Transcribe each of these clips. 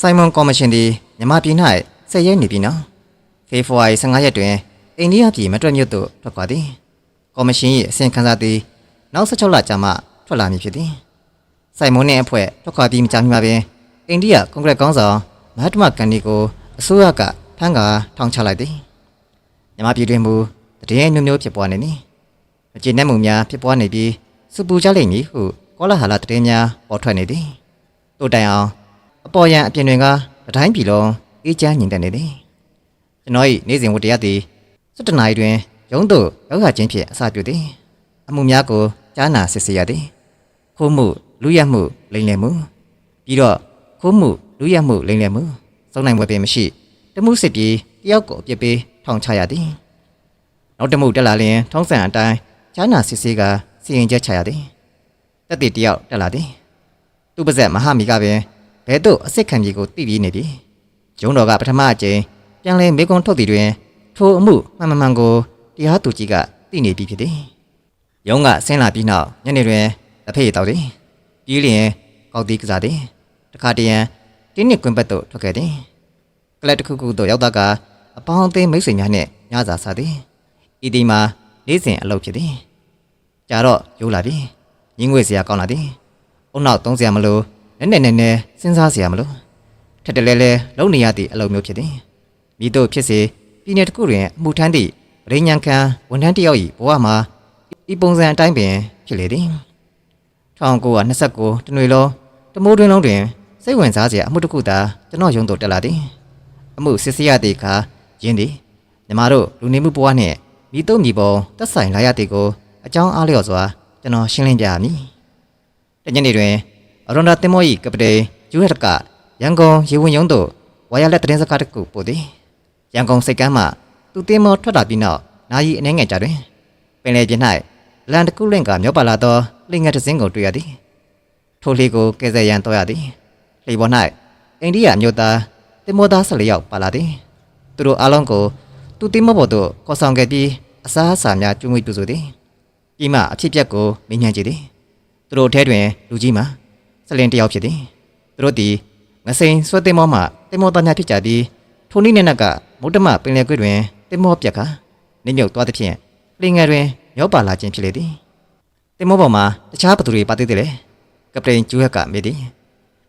ဆိုင်မွန်ကော်မရှင်သည်မြန်မာပြည်၌ဆက်ရဲနေပြီနော်ဖေဖော်ဝါရီ15ရက်တွင်အိန္ဒိယပြည်မတွက်မြို့သို့ထွက်ခွာသည်ကော်မရှင်၏အစီရင်ခံစာသည်နောက်16လကြာမှထွက်လာမည်ဖြစ်သည်ဆိုင်မွန်နှင့်အဖွဲ့ထွက်ခွာပြီးမကြာမီမှာပင်အိန္ဒိယကွန်ဂရက်ကောင်းဆောင်မဟာတမဂန္ဒီကိုအစိုးရကဖမ်းကာထောင်ချလိုက်သည်မြန်မာပြည်တွင်မူတည်င်းမျိုးမျိုးဖြစ်ပွားနေသည်အကျဉ်းနှံမှုများဖြစ်ပွားနေပြီးစပူကြလိမ့်မည်ဟုကောလာဟလတည်င်းများပေါ်ထွက်နေသည်တို့တိုင်အောင် အပေါ်ယံအပြင်တွင်ကတတိုင်းပြည်လုံးအေးချမ်းညင်တဲ့နေသည်ကျွန်တော်၏နေ့စဉ်ဝတ္တရားသည်17နာရီတွင်ရုံးသို့ရောက်ရခြင်းဖြင့်အစပြုသည်အမှုများကိုကြားနာစစ်ဆေးရသည်ခိုးမှုလူရက်မှုလိမ်လည်မှုပြီးတော့ခိုးမှုလူရက်မှုလိမ်လည်မှုစုံနိုင်ပွဲပင်မရှိတမှုစစ်ပြီးတယောက်ကိုအပြစ်ပေးထောင်ချရသည်နောက်တမှုတက်လာလျင်ထုံးစံအတိုင်းကြားနာစစ်ဆေးကစီရင်ချက်ချရသည်တက်တည်တယောက်တက်လာသည်သူပါဇက်မဟာမီကပင် ဘဲသို့အစ်စ်ခံကြီးကိုတိပြီးနေပြီ။ဂျုံတော်ကပထမအကြိမ်ပြန်လဲမေကွန်ထုတ်သည်တွင်ထိုအမှုမှန်မှန်မှန်ကိုတရားသူကြီးကသိနေပြီဖြစ်သည်။ရုံးကဆင်းလာပြီးနောက်ညနေတွင်လက်ဖေးတောက်သည်။ပြီးလျင်ကောက်တီးကစားသည်။တခါတရံတင်းနစ်ကွင်းဘက်သို့ထွက်ခဲ့သည်။ကလပ်တစ်ခုခုသို့ရောက်တော့ကအပေါင်းအသင်းမိတ်ဆွေများနှင့်ညစာစားသည်။ဤဒီမှာနေ့စဉ်အလုပ်ဖြစ်သည်။ကြာတော့ရိုးလာပြီ။ညင်းငွေစရာကောင်းလာသည်။အုံနောက်သုံးစရာမလို နည်းနည်းနည်းနည်းစဉ်းစားเสียမလို့ထက်တလဲလဲလုံနေရသည့်အလုပ်မျိုးဖြစ်သည်မိတို့ဖြစ်စေပြည်내တစ်ခုတွင်အမှုထမ်းသည့်ဗရိညာခံဝန်ထမ်းတစ်ယောက်၏ဘဝမှာဤပုံစံအတိုင်းပင်ဖြစ်လေသည်1929တနွေလုံးတမိုးတွင်လုံးတွင်စိတ်ဝင်စားစရာအမှုတစ်ခုသာကျွန်တော်ယုံတော့တက်လာသည်အမှုစစ်ဆေးရသည့်အခါယင်းသည်ညီမတို့လူနေမှုဘဝနှင့်မိတို့မိပုံသက်ဆိုင်လာရသည်ကိုအကြောင်းအားလျော်စွာကျွန်တော်ရှင်းလင်းပြရမည်တညနေတွင် အရွန်ဒါတင်မော၏ကပတိန်ယူဟက်ကရန်ကုန်ရေဝင်ရုံးသို့ဝါရလက်သတင်းစကားတစ်ခုပို့သည်ရန်ကုန်စိတ်ကမ်းမှသူတင်မောထွက်လာပြီးနောက်နာယီအနေငယ်ကြတွင်ပင်လယ်ပြင်၌လန်တစ်ခုလင့်ကမျောပါလာသောလှိငတ်တစ်စင်းကိုတွေ့ရသည်ထိုလှေကိုကဲဆယ်ရန်တော့ရသည်လှေပေါ်၌အိန္ဒိယမြို့သားတင်မောသား၁၄ယောက်ပါလာသည်သူတို့အားလုံးကိုသူတင်မောပေါ်သို့ခေါ်ဆောင်ခဲ့ပြီးအစားအစာများကျွေးမွေးပြုစုသည်ပြီးမှအဖြစ်အပျက်ကိုမေးမြန်းကြည့်သည်သူတို့ထဲတွင်လူကြီးမှာ စလင်တယောက်ဖြစ်သည်သူတို့သည်ငစိန်ဆွဲတင်မောမှတင်မောသားများဖြစ်ကြသည်ထိုနည်းနဲ့နက်ကမုဒ္ဓမပင်လယ်ကွေ့တွင်တင်မောပြက်ကနေမြုပ်သွားသဖြင့်ပင်ငယ်တွင်မျောပါလာခြင်းဖြစ်လေသည်တင်မောပေါ်မှာတခြားဘသူတွေပါသေးတယ်လေကပတိန်ကျူဟက်ကမေးသည်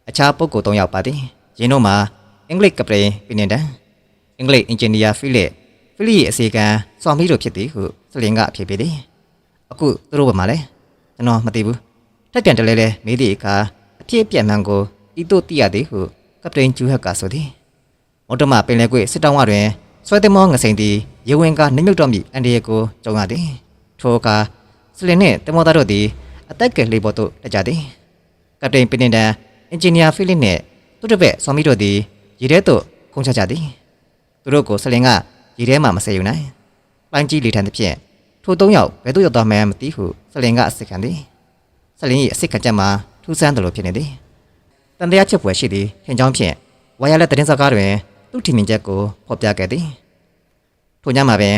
အခြားပုဂ္ဂိုလ်၃ယောက်ပါသည်ယင်းတို့မှာအင်္ဂလိပ်ကပတိန်ပင်နန်တန်အင်္ဂလိပ်အင်ဂျင်နီယာဖိလစ်ဖိလိရဲ့အစီကံစောင့်မီတို့ဖြစ်သည်ဟုစလင်ကအဖြေပေးသည်အခုသူတို့ဘက်မှာလဲကျွန်တော်မသိဘူးတက်ပြန်တလဲလဲမေးသည့်အခါ အဖြစ်အပျက်မှန်ကိုဤသို့သိရသည်ဟုကပတိန်ကျူဟက်ကဆိုသည်မော်တမပင်လယ်ကွေ့စစ်တောင်းဝတွင်ဆွဲသမောငစိန်သည်ရေဝင်ကနှိမ့်မြုပ်တော့မည့်အန်ဒီယေကိုကြုံရသည်ထိုအခါစလင်နှင့်တမောသားတို့သည်အသက်ကယ်လေးပေါ်သို့တက်ကြသည်ကပတိန်ပင်နန်အင်ဂျင်နီယာဖိလစ်နှင့်သူတစ်ပက်ဆော်မီတို့သည်ရေထဲသို့ခုန်ချကြသည်သူတို့ကိုစလင်ကရေထဲမှမဆယ်ယူနိုင်ပိုင်းကြီးလေထန်သဖြင့်ထိုသုံးယောက်ဘယ်သို့ရောက်သွားမှန်းမသိဟုစလင်ကအစ်စ်ခံသည်ဆက်လင်း၏အစ်စ်ခကြမှာ ထူးဆန်းတယ်လို့ဖြစ်နေသည်တန်တရားချက်ပွဲရှိသည်ထင်ကြောင်းဖြင့်ဝါရလက်သတင်းစကားတွင်သူ့ထင်မြင်ချက်ကိုဖော်ပြခဲ့သည်ထို့ညမှာပင်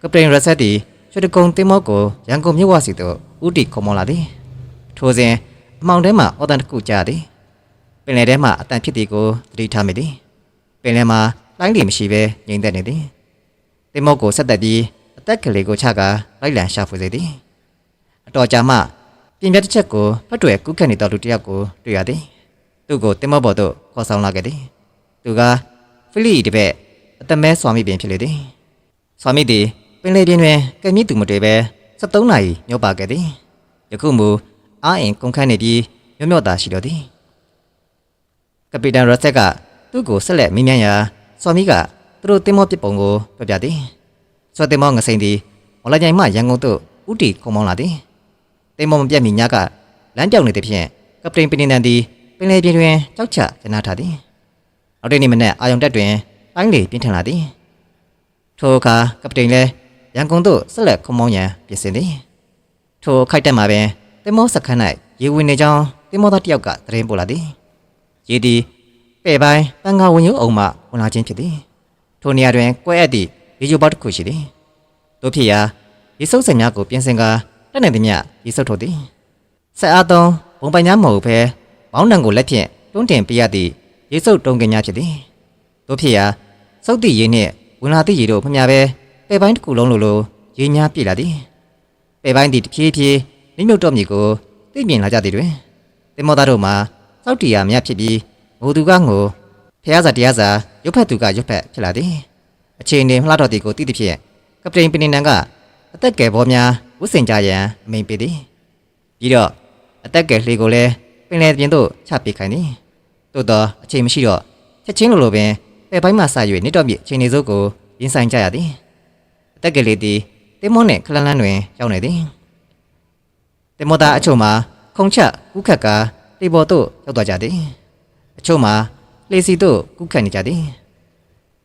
ကပတိန်ရဆက်သည်ရွှေတကုံတင်မောကိုရန်ကုန်မြို့ဝစီသို့ဦးတီခုံမောလာသည်ထိုစဉ်အမောင်ထဲမှအော်တန်တစ်ခုကြားသည်ပင်လယ်ထဲမှအတန်ဖြစ်သည်ကိုသတိထားမိသည်ပင်လယ်မှာလိုင်းလီမရှိဘဲငြိမ်သက်နေသည်တင်မောကိုဆက်သက်ပြီးအသက်ကလေးကိုချကာလိုက်လံရှာဖွေစေသည်အတော်ကြာမှ ပြင်ပြတစ်ချက်ကိုဖတ်တွေ့ကူးခတ်နေတော်လူတစ်ယောက်ကိုတွေ့ရသည်သူ့ကိုတင်မောဘော်သို့ခေါ်ဆောင်လာခဲ့သည်သူကဖိလိတပည့်အတမဲစွာမိပင်ဖြစ်လေသည်စွာမိသည်ပင်လေပြင်တွင်ကဲမြင့်သူမတွေ့ပဲ73နာရီညောပါခဲ့သည်ယခုမူအားအင်ကုန်ခန့်နေပြီးမြော့မြော့သာရှိတော်သည်ကပီတန်ရက်ဆက်ကသူ့ကိုဆက်လက်မင်းမြန်းရာစွာမိကသူတို့တင်မောပစ်ပုံကိုပြပြသည်စွာတင်မောငစိန်သည်မော်လာကြိုင်မှရန်ကုန်သို့ဥတီခုံမောင်းလာသည် တိမ်မောမပြတ်မီညကလမ်းကြောက်နေသည်ဖြင့်ကပတိန်ပင်နန်သည်ပင်လေပြင်တွင်ကြောက်ချကျနာထားသည်နောက်တစ်နေ့မနက်အာယုံတက်တွင်တိုင်းလေပြင်းထန်လာသည်ထိုအခါကပတိန်လည်းရန်ကုန်သို့ဆက်လက်ခုံမောင်းရန်ပြင်ဆင်သည်ထိုခိုက်တက်မှာပင်တင်မောစခန်း၌ရေဝင်နေကြောင်းတင်မောသားတစ်ယောက်ကသတင်းပို့လာသည်ရေသည်ပဲ့ပိုင်းပန်းကားဝင်ရုံအောင်မှဝင်လာခြင်းဖြစ်သည်ထိုနေရာတွင်ကွဲအပ်သည့်ရေချိုပေါက်တစ်ခုရှိသည်တို့ဖြစ်ရာရေစုပ်စင်များကိုပြင်ဆင်ကာ တက်နေသည်မြရေစုပ်ထုတ်သည်ဆက်အားသုံးဘုံပိုင်များမဟုတ်ဘဲဘောင်းတံကိုလက်ဖြင့်တွန်းတင်ပြရသည့်ရေရေစုပ်တုံးကင်ညာဖြစ်သည်တို့ဖြစ်ရာစုပ်တိရေနှင့်ဝင်လာသည့်ရေတို့မမျှပဲပဲပိုင်းတစ်ခုလုံးလိုလိုရေညာပြည့်လာသည်ပဲပိုင်းသည်တဖြည်းဖြည်းနှိမ့်မြုပ်တော့မြည်ကိုသိမြင်လာကြသည်တွင်တင်မောသားတို့မှာစောက်တီယာမြဖြစ်ပြီးငိုသူကငိုဖះစာတရားစာရုပ်ဖက်သူကရုပ်ဖက်ဖြစ်လာသည်အချိန်တွင်မလှတော့သည်ကိုသိသည်ဖြင့်ကပတိန်ပင်နန်ကအသက်ကယ်ဘောများ ဝှစင်ကြရန်အမိန်ပေးသည်ပြီးတော့အသက်ကယ်လှေကိုလည်းပင်လယ်ပြင်သို့ချပစ်ခိုင်းသည်သို့တော့အချိန်မရှိတော့ချက်ချင်းလိုလိုပင်ပဲပိုင်းမှဆ၍နေတော့မြအချိန်နေစုပ်ကိုရင်ဆိုင်ကြရသည်အသက်ကယ်လေးသည်တင်မောနှင့်ခလန်းလန်းတွင်ရောက်နေသည်တင်မောသားအချို့မှာခုံချက်ဥခက်ကတေပေါ်သို့ရောက်သွားကြသည်အချို့မှာလေစီသို့ကုခတ်နေကြသည်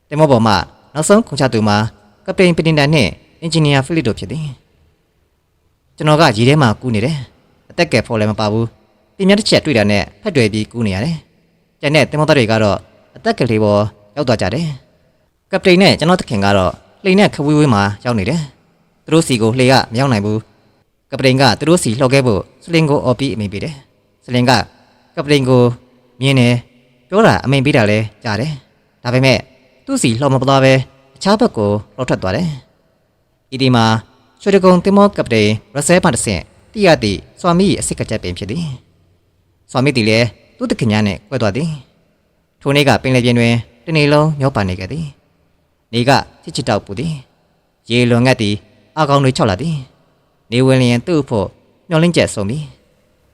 တင်မောပေါ်မှနောက်ဆုံးခုံချက်သူမှာကပတိန်ပတင်တန်နှင့်အင်ဂျင်နီယာဖိလစ်တို့ဖြစ်သည် ကျွန်တော်ကရေထဲမှာကူးနေတယ်အသက်ကယ်ဖော်လည်းမပါဘူးပြင်းမြတ်တစ်ချက်တွေ့တာနဲ့ဖက်တွယ်ပြီးကူးနေရတယ်ကျန်တဲ့တင်မောသားတွေကတော့အသက်ကလေးပေါ်ရောက်သွားကြတယ်ကပတိန်နဲ့ကျွန်တော်သခင်ကတော့လှိန်နဲ့ခဝေးဝေးမှာရောက်နေတယ်သူတို့စီကိုလှေကမရောက်နိုင်ဘူးကပတိန်ကသူတို့စီလှော်ခဲ့ဖို့စလင်ကိုအော်ပြီးအမိန်ပေးတယ်။စလင်ကကပတိန်ကိုမြင်တယ်ပြောတာအမိန်ပေးတာလဲကြားတယ်။ဒါပေမဲ့သူ့စီလှော်မပသွားပဲအခြားဘက်ကိုလှော်ထွက်သွားတယ်။ဤဒီမှာ ရွှေတကုံတင်မောကပတိန်ရဆဲပါတဆင့်တိရတိစွာမီရဲ့အစစ်ကကြက်ပင်ဖြစ်သည်။စွာမီတီလည်းသူ့တခင်ညာနဲ့ကွဲသွားသည်။ထိုနေ့ကပင်လယ်ပြင်တွင်တနေ့လုံးမျောပါနေခဲ့သည်။နေကချစ်ချစ်တောက်ပူသည်။ရေလွန်ငတ်သည်အကောင်တွေချောက်လာသည်။နေဝင်လျင်သူ့ဖို့မျောလင်းချက်ဆုံးပြီ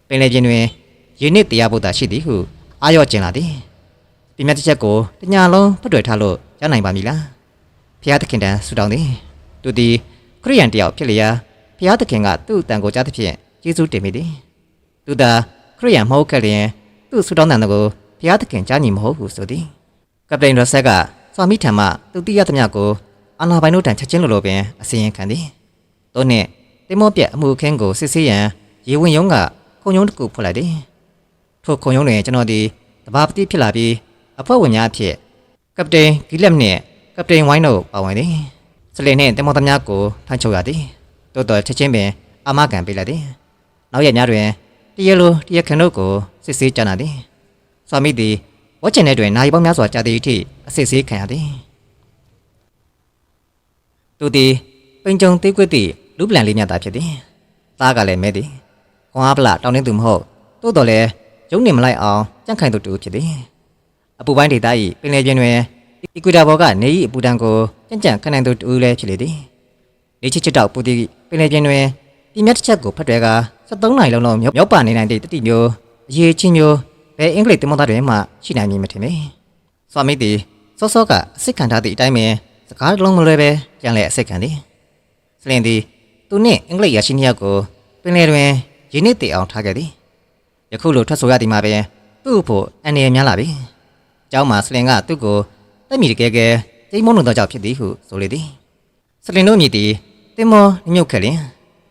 ပင်လေပြင်တွင်ရေနစ်တရားဖို့သာရှိသည်ဟုအာရော့ကျင်လာသည်ပြမြတ်တစ်ချက်ကိုတညာလုံးဖတ်တွေ့ထားလို့ရနိုင်ပါမည်လားဖျားသခင်တန်ဆူတောင်းသည်သူသည် ခရိယန်တယောက်ဖြစ်လျာဖျားသခင်ကသူ့တန်ကိုကြားသဖြင့်ယေရှုတင်မိသည်သူသာခရိယန်မဟုတ်ခဲ့လျင်သူ့ဆူတောင်းတန်ကိုဖျားသခင်ကြားညီမဟုတ်ဟုဆိုသည်ကပတိန်ရဆက်ကစွာမိထံမှသူတိရသမျှကိုအာနာပိုင်တို့တန်ချက်ချင်းလိုလိုပင်အစီရင်ခံသည်သို့နှင့်တင်မောပြက်အမှုအခင်းကိုစစ်ဆေးရန်ရေဝင်ယုံကခုံယုံတစ်ခုဖွင့်လိုက်သည်ထိုခုံယုံတွင်ကျွန်တော်သည်တဘာပတိဖြစ်လာပြီးအဖွဲ့ဝင်များအဖြစ်ကပတိန်ဂီလက်နှင့်ကပတိန်ဝိုင်းတို့ပါဝင်သည် စလင်နှင့်တင်မောသမားကိုဖမ်းချုပ်ရသည်တိုးတော်ချက်ချင်းပင်အာမခံပေးလိုက်သည်နောက်ရက်များတွင်တရလိုတရခန်တို့ကိုစစ်ဆေးကြနာသည်စွာမိသည်ဝတ်ကျင်တဲ့တွင်နိုင်ပေါင်းများစွာကြာသည့်အထိအစစ်ဆေးခံရသည်သူသည်ပိန်ကြုံသေးကွက်သည့်လူပလန်လေးများသာဖြစ်သည်သားကလည်းမဲသည်ခွန်အားပလတောင်းနေသူမဟုတ်တိုးတော်လည်းရုံနေမလိုက်အောင်ကြန့်ခိုင်သူတူဖြစ်သည်အပူပိုင်းဒေသ၏ပင်လယ်ပြင်တွင် အီကွေတာဘော်ကနေ၏အပူတန်းကိုကြံ့ကြံ့ခနိုင်သူတူလည်းဖြစ်လေသည်နေချစ်ချစ်တောက်ပူသည့်ပင်လယ်ပြင်တွင်ပြင်းမြတ်တစ်ချက်ကိုဖတ်တွဲက73နိုင်လုံးလုံးမြောက်ပါနေနိုင်သည့်တတိမျိုးအရေးချင်းမျိုးဘယ်အင်္ဂလိပ်တင်မောသားတွေမှရှိနိုင်မည်မထင်ပေစွာမိသည်စောစောကအစ်စ်ခံထားသည့်အတိုင်းပင်စကားတစ်လုံးမလွဲပဲပြန်လဲအစ်စ်ခံသည် စလင်သည်သူနှင့်အင်္ဂလိပ်ရရှိနှစ်ယောက်ကိုပင်လယ်တွင်ရင်းနှီးတည်အောင်ထားခဲ့သည်ယခုလိုထွက်ဆိုရသည်မှာပင်သူ့ဖို့အန်ရများလာပြီအเจ้าမှာစလင်ကသူ့ကို တက်မိတကယ်ကယ်ကျိန်းမုန်းလို့တော့ကြောက်ဖြစ်သည်ဟုဆိုလေသည်စလင်တို့မြည်သည်တင်မောညှုတ်ခဲ့လျင်